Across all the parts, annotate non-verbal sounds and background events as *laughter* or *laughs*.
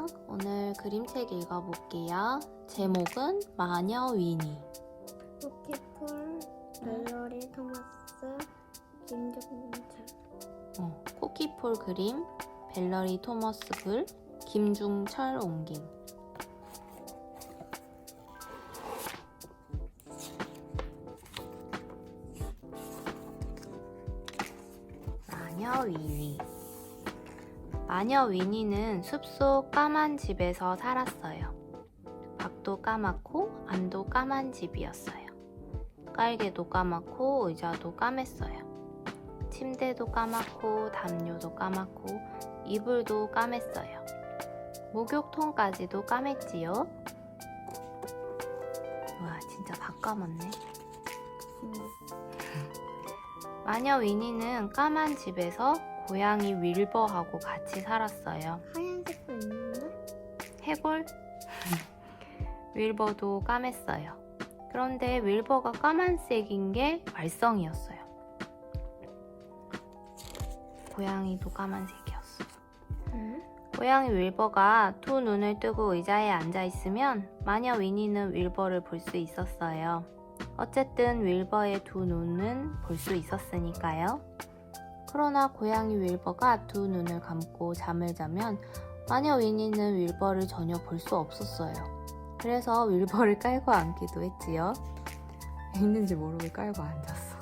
안녕. 오늘 그림책 읽어볼게요. 제목은 마녀 위니. 쿠키풀, 멜로리 토마스, 김종철. 어, 쿠키폴 그림, 벨러리 토머스 글, 김중철 옮김. 마녀 위니. 마녀 위니는 숲속 까만 집에서 살았어요. 밖도 까맣고 안도 까만 집이었어요. 깔개도 까맣고 의자도 까맸어요. 침대도 까맣고 담요도 까맣고 이불도 까맸어요. 목욕통까지도 까맸지요. 와 진짜 다 까맣네. 음, 마녀 위니는 까만 집에서 고양이 윌버하고 같이 살았어요. 하얀색도 있는데? 해골? *laughs* 윌버도 까맸어요. 그런데 윌버가 까만색인 게 말썽이었어요. 고양이도 까만색이었어. 응? 고양이 윌버가 두 눈을 뜨고 의자에 앉아 있으면 마녀 위니는 윌버를 볼 수 있었어요. 어쨌든 윌버의 두 눈은 볼 수 있었으니까요. 그러나 고양이 윌버가 두 눈을 감고 잠을 자면 마녀 위니는 윌버를 전혀 볼 수 없었어요. 그래서 윌버를 *laughs* 깔고 앉기도 했지요. 있는지 모르고 깔고 앉았어.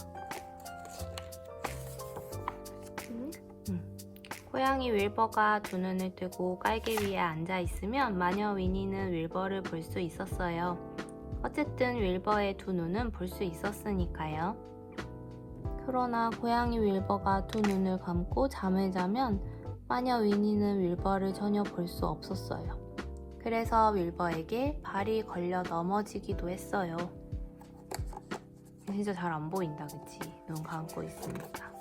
응? 고양이 윌버가 두 눈을 뜨고 깔개 위에 앉아 있으면 마녀 위니는 윌버를 볼 수 있었어요. 어쨌든 윌버의 두 눈은 볼 수 있었으니까요. 그러나 고양이 윌버가 두 눈을 감고 잠을 자면 마녀 위니는 윌버를 전혀 볼 수 없었어요. 그래서 윌버에게 발이 걸려 넘어지기도 했어요. 진짜 잘 안 보인다, 그치? 눈 감고 있으니까.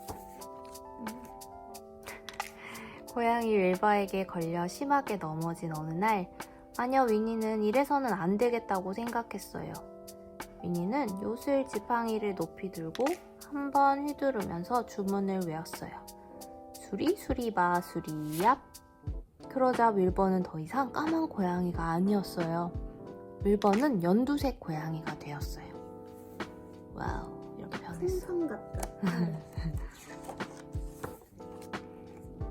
*laughs* 고양이 윌버에게 걸려 심하게 넘어진 어느 날, 마녀 위니는 이래서는 안 되겠다고 생각했어요. 위니는 요술 지팡이를 높이 들고 한 번 휘두르면서 주문을 외웠어요. 수리 수리 바 수리 얍. 그러자 윌버는 더 이상 까만 고양이가 아니었어요. 윌버는 연두색 고양이가 되었어요. 와우, 이렇게 변했어. 같다. *laughs*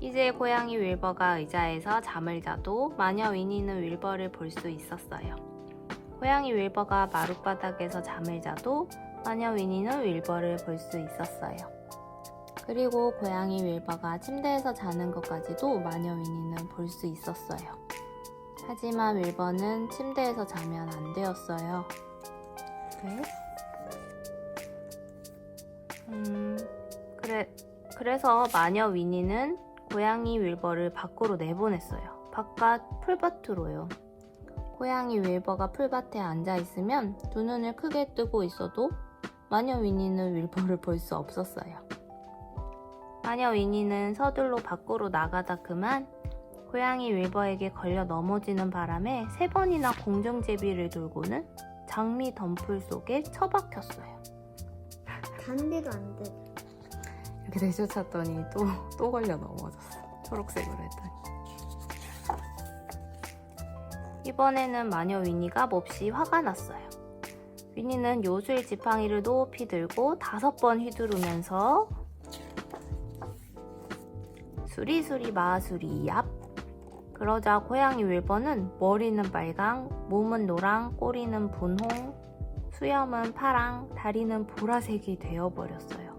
이제 고양이 윌버가 의자에서 잠을 자도 마녀 위니는 윌버를 볼 수 있었어요. 고양이 윌버가 마룻바닥에서 잠을 자도 마녀 위니는 윌버를 볼 수 있었어요. 그리고 고양이 윌버가 침대에서 자는 것까지도 마녀 위니는 볼 수 있었어요. 하지만 윌버는 침대에서 자면 안 되었어요. 왜? 음, 그래, 그래서 마녀 위니는 고양이 윌버를 밖으로 내보냈어요. 바깥 풀밭으로요. 고양이 윌버가 풀밭에 앉아 있으면 두 눈을 크게 뜨고 있어도 마녀 위니는 윌버를 볼 수 없었어요. 마녀 위니는 서둘러 밖으로 나가다 그만 고양이 윌버에게 걸려 넘어지는 바람에 세 번이나 공중제비를 돌고는 장미 덤풀 속에 처박혔어요. 단대도 안 돼. 이렇게 내쫓았더니 또, 또 걸려 넘어졌어. 초록색으로 했더니. 이번에는 마녀 위니가 몹시 화가 났어요. 위니는 요술 지팡이를 높이 들고 다섯 번 휘두르면서 수리수리 마수리 얍 그러자 고양이 윌버는 머리는 빨강, 몸은 노랑, 꼬리는 분홍, 수염은 파랑, 다리는 보라색이 되어버렸어요.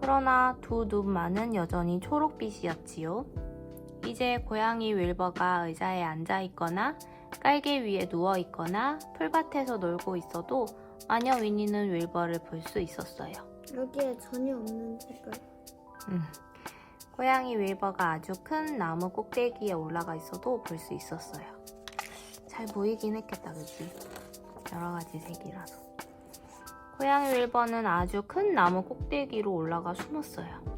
그러나 두 눈만은 여전히 초록빛이었지요. 이제 고양이 윌버가 의자에 앉아 있거나 깔개 위에 누워 있거나 풀밭에서 놀고 있어도 마녀 위니는 윌버를 볼 수 있었어요. 여기에 전혀 없는 색깔. 음. 고양이 윌버가 아주 큰 나무 꼭대기에 올라가 있어도 볼 수 있었어요. 잘 보이긴 했겠다, 그치? 여러 가지 색이라서. 고양이 윌버는 아주 큰 나무 꼭대기로 올라가 숨었어요.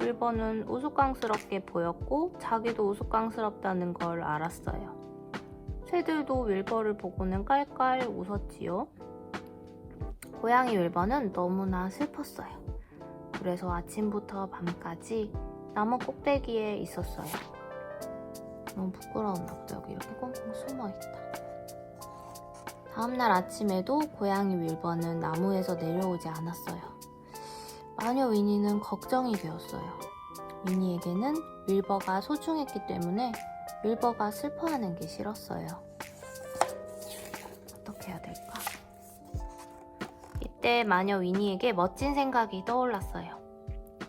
윌버는 우스꽝스럽게 보였고 자기도 우스꽝스럽다는 걸 알았어요. 새들도 윌버를 보고는 깔깔 웃었지요. 고양이 윌버는 너무나 슬펐어요. 그래서 아침부터 밤까지 나무 꼭대기에 있었어요. 너무 부끄러웠나 보다. 여기 이렇게 꽁꽁 숨어 있다. 다음날 아침에도 고양이 윌버는 나무에서 내려오지 않았어요. 마녀 위니는 걱정이 되었어요. 위니에게는 윌버가 소중했기 때문에 윌버가 슬퍼하는 게 싫었어요. 어떻게 해야 될까? 이때 마녀 위니에게 멋진 생각이 떠올랐어요.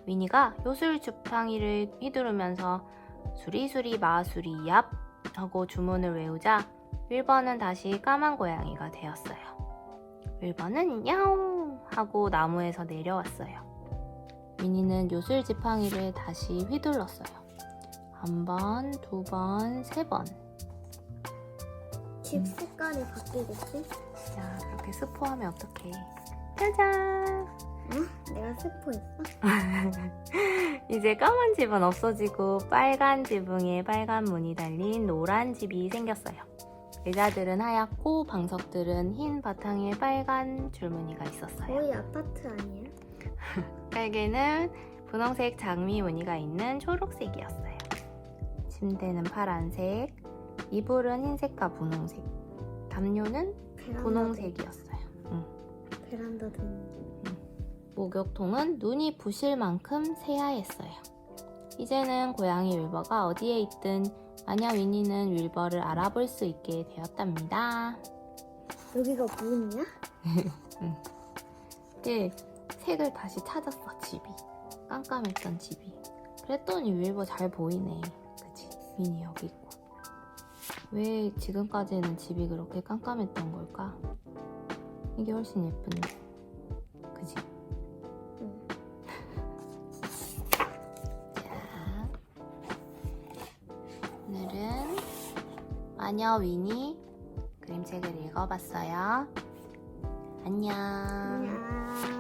위니가 요술 지팡이를 휘두르면서 수리수리 마수리 얍 하고 주문을 외우자 윌버는 다시 까만 고양이가 되었어요. 윌버는 야옹 하고 나무에서 내려왔어요. 위니는 요술 지팡이를 다시 휘둘렀어요. 한 번, 두 번, 세 번. 집 색깔이 바뀌겠지? 야, 그렇게 스포하면 어떡해. 짜잔! 응? 내가 스포했어? *laughs* 이제 까만 집은 없어지고 빨간 지붕에 빨간 문이 달린 노란 집이 생겼어요. 의자들은 하얗고 방석들은 흰 바탕에 빨간 줄무늬가 있었어요. 거의 아파트 아니야? 깔개는 분홍색 장미 무늬가 있는 초록색이었어요. 침대는 파란색, 이불은 흰색과 분홍색, 담요는 베란다 분홍색이었어요. 베란다 등 목욕통은 눈이 부실 만큼 새하였어요. 이제는 고양이 윌버가 어디에 있든 마녀 위니는 윌버를 알아볼 수 있게 되었답니다. 여기가 문이야? *laughs* 이제 색을 다시 찾았어 집이. 깜깜했던 집이. 그랬더니 윌버 잘 보이네. 그치? 위니 여기 있고. 왜 지금까지는 집이 그렇게 깜깜했던 걸까? 이게 훨씬 예쁜데 그치? 응. 자 오늘은 마녀 위니 그림책을 읽어봤어요. 안녕. 안녕